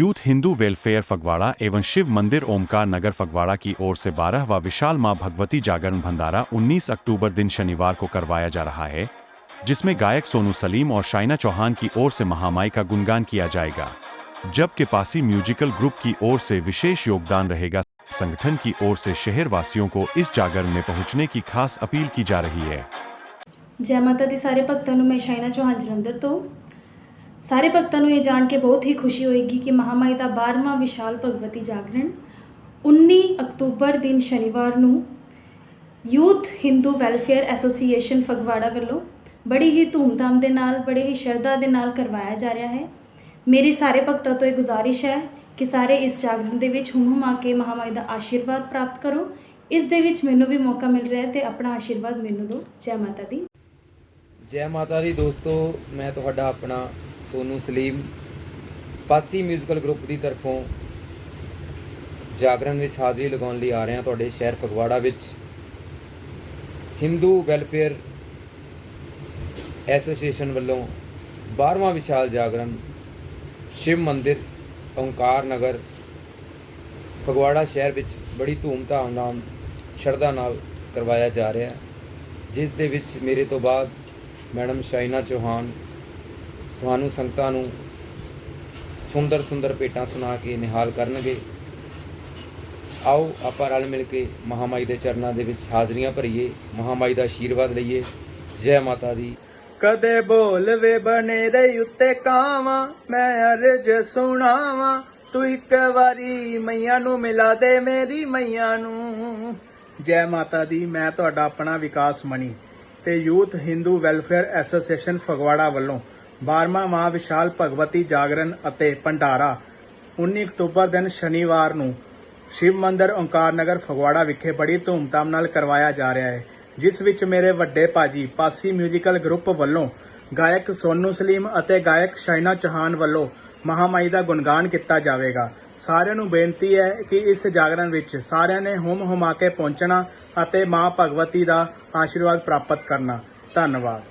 Youth Hindu welfare Phagwara एवं शिव मंदिर ओमकार नगर फगवाड़ा की ओर से बारह व विशाल माँ भगवती जागरण भंडारा 19 अक्टूबर दिन शनिवार को करवाया जा रहा है, जिसमें गायक सोनू सलीम और शाइना चौहान की ओर से महामाई का गुणगान किया जाएगा, जबकि पासी म्यूजिकल ग्रुप की ओर से विशेष योगदान रहेगा। संगठन की ओर से शहरवासियों को इस जागरण में पहुँचने की खास अपील की जा रही है। जय माता दी सारे भक्तों में शाइना चौहान जलंधर तो। ਸਾਰੇ ਭਗਤਾਂ ਨੂੰ ਇਹ ਜਾਣ ਕੇ ਬਹੁਤ ਹੀ ਖੁਸ਼ੀ ਹੋਏਗੀ ਕਿ ਮਹਾਮਾਈ ਦਾ 12ਵਾਂ ਵਿਸ਼ਾਲ ਭਗਵਤੀ ਜਾਗਰਣ 19 ਅਕਤੂਬਰ ਦਿਨ ਸ਼ਨੀਵਾਰ ਨੂੰ youth Hindu welfare association Phagwara ਵੱਲੋਂ ਬੜੀ ਹੀ ਧੂਮਧਾਮ ਦੇ ਨਾਲ, ਬੜੇ ਹੀ ਸ਼ਰਧਾ ਦੇ ਨਾਲ ਕਰਵਾਇਆ ਜਾ ਰਿਹਾ ਹੈ। ਮੇਰੀ ਸਾਰੇ ਭਗਤਾਂ ਤੋਂ ਇਹ ਗੁਜ਼ਾਰਿਸ਼ ਹੈ ਕਿ ਸਾਰੇ ਇਸ ਜਾਗਰਣ ਦੇ ਵਿੱਚ ਹੁਮ ਆ ਕੇ ਮਹਾਮਾਈ ਦਾ ਆਸ਼ੀਰਵਾਦ ਪ੍ਰਾਪਤ ਕਰੋ। ਇਸ ਦੇ ਵਿੱਚ ਮੈਨੂੰ ਵੀ ਮੌਕਾ ਮਿਲ ਰਿਹਾ ਹੈ ਤੇ ਆਪਣਾ ਆਸ਼ੀਰਵਾਦ ਮੈਨੂੰ ਦਿਓ। ਜੈ ਮਾਤਾ ਦੀ। ਜੈ ਮਾਤਾ ਦੀ ਦੋਸਤੋ, ਮੈਂ ਤੁਹਾਡਾ ਆਪਣਾ ਸੋਨੂ ਸਲੀਮ, ਪਾਸੀ ਮਿਊਜ਼ੀਕਲ ਗਰੁੱਪ ਦੀ ਤਰਫੋਂ ਜਾਗਰਣ ਵਿੱਚ ਹਾਜ਼ਰੀ ਲਗਾਉਣ ਲਈ ਆ ਰਹੇ ਹਾਂ ਤੁਹਾਡੇ ਸ਼ਹਿਰ ਫਗਵਾੜਾ ਵਿੱਚ। ਹਿੰਦੂ ਵੈਲਫੇਅਰ ਐਸੋਸੀਏਸ਼ਨ ਵੱਲੋਂ 12ਵਾਂ ਵਿਸ਼ਾਲ ਜਾਗਰਣ, ਸ਼ਿਵ ਮੰਦਿਰ, ਓੰਕਾਰ ਨਗਰ, ਫਗਵਾੜਾ ਸ਼ਹਿਰ ਵਿੱਚ ਬੜੀ ਧੂਮਧਾਮ ਨਾਲ, ਸ਼ਰਧਾ ਨਾਲ ਕਰਵਾਇਆ ਜਾ ਰਿਹਾ। ਹੈ ਜਿਸ ਦੇ ਵਿੱਚ ਮੇਰੇ ਤੋਂ ਬਾਅਦ ਮੈਡਮ ਸ਼ਾਇਨਾ ਚੌਹਾਨ, ਤੁਹਾਨੂੰ ਸੰਗਤਾਂ ਨੂੰ ਸੁੰਦਰ ਸੁੰਦਰ ਭੇਟਾਂ ਸੁਣਾ ਕੇ ਨਿਹਾਲ ਕਰਨਗੇ। ਆਓ ਆਪਾਂ ਰਲ ਮਿਲ ਕੇ ਮਹਾਮਾਈ ਦੇ ਚਰਨਾਂ ਦੇ ਵਿੱਚ ਹਾਜ਼ਰੀਆਂ ਭਰੀਏ, ਮਹਾਮਾਈ ਦਾ ਆਸ਼ੀਰਵਾਦ ਲਈਏ। ਜੈ ਮਾਤਾ ਦੀ। ਕਦੇ ਬੋਲ ਵੇ ਬਨੇਰੇ ਉੱਤੇ ਕਾਵਾਂ, ਮੈਂ ਅਰਜ ਸੁਣਾਵਾਂ। ਤੂੰ ਇੱਕ ਵਾਰੀ ਮਈਆਂ ਨੂੰ ਮਿਲਾ ਦੇ ਮੇਰੀ ਮਈਆਂ ਨੂੰ। ਜੈ ਮਾਤਾ ਦੀ, ਮੈਂ ਤੁਹਾਡਾ ਆਪਣਾ ਵਿਕਾਸ ਮਣੀ। ਤੇ youth Hindu welfare association Phagwara ਵੱਲੋਂ 12ਵਾਂ ਮਾਹ ਵਿਸ਼ਾਲ ਭਗਵਤੀ ਜਾਗਰਣ ਅਤੇ ਭੰਡਾਰਾ 19 ਅਕਤੂਬਰ ਦਿਨ ਸ਼ਨੀਵਾਰ ਨੂੰ ਸ਼ਿਵ ਮੰਦਿਰ ਓਂਕਾਰ ਨਗਰ ਫਗਵਾੜਾ ਵਿਖੇ ਬੜੀ ਧੂਮਧਾਮ ਨਾਲ ਕਰਵਾਇਆ ਜਾ ਰਿਹਾ ਹੈ, ਜਿਸ ਵਿੱਚ ਮੇਰੇ ਵੱਡੇ ਭਾਜੀ ਪਾਸੀ ਮਿਊਜ਼ੀਕਲ ਗਰੁੱਪ ਵੱਲੋਂ ਗਾਇਕ ਸੋਨੂ ਸਲੀਮ ਅਤੇ ਗਾਇਕ ਸ਼ਾਇਨਾ ਚੌਹਾਨ ਵੱਲੋਂ ਮਹਾਮਾਈ ਦਾ ਗੁਣਗਾਨ ਕੀਤਾ ਜਾਵੇਗਾ। ਸਾਰਿਆਂ ਨੂੰ ਬੇਨਤੀ ਹੈ ਕਿ ਇਸ ਜਾਗਰਣ ਵਿੱਚ ਸਾਰਿਆਂ ਨੇ ਹੁਮ ਹੁਮਾ ਕੇ ਪਹੁੰਚਣਾ ਅਤੇ ਮਾਂ ਭਗਵਤੀ ਦਾ ਆਸ਼ੀਰਵਾਦ ਪ੍ਰਾਪਤ ਕਰਨਾ। ਧੰਨਵਾਦ।